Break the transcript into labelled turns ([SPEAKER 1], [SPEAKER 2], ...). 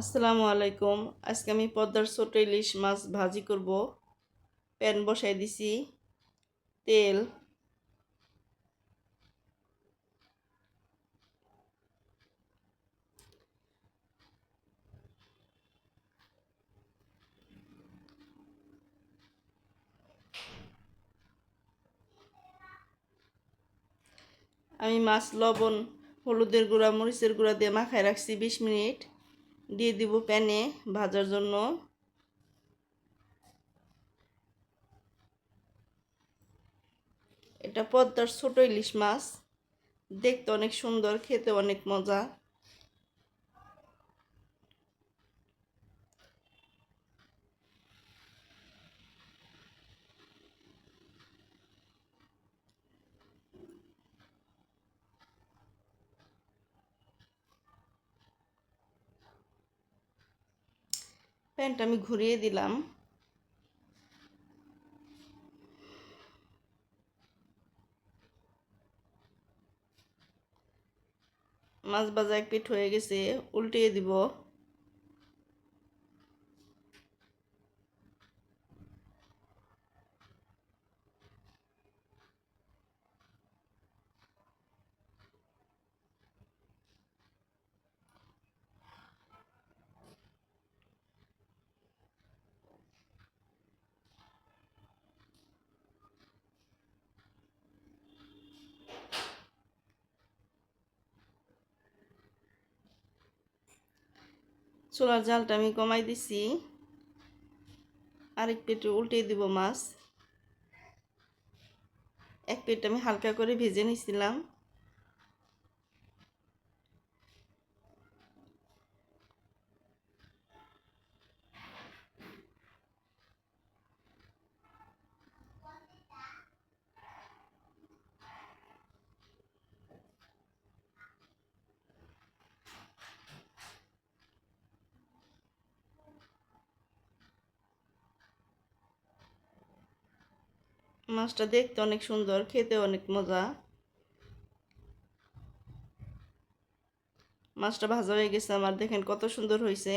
[SPEAKER 1] আসসালামু আলাইকুম। আজকে আমি পদ্মার ছোট ইলিশ মাছ ভাজি করব। প্যান বসাই দিছি, তেল। আমি মাছ লবণ, হলুদের গুঁড়া, মরিচের গুঁড়া দিয়ে মাখায় রাখছি বিশ মিনিট। দিয়ে দিব প্যানে ভাজার জন্য। এটা পদ্মার ছোট ইলিশ মাছ। দেখতে অনেক সুন্দর, খেতে অনেক মজা। প্যানটা আমি ঘুরিয়ে দিলাম। মাছ ভাজা এক পিঠ হয়ে গেছে উল্টিয়ে দিব। চুলার জালটা আমি কমাই দিছি। আরেক পেটে উল্টে দিব মাছ। এক পেট আমি হালকা করে ভেজে নিছিলাম। মাছটা দেখতে অনেক সুন্দর, খেতে অনেক মজা। মাছটা ভাজা হয়ে গেছে আমার, দেখেন কত সুন্দর হয়েছে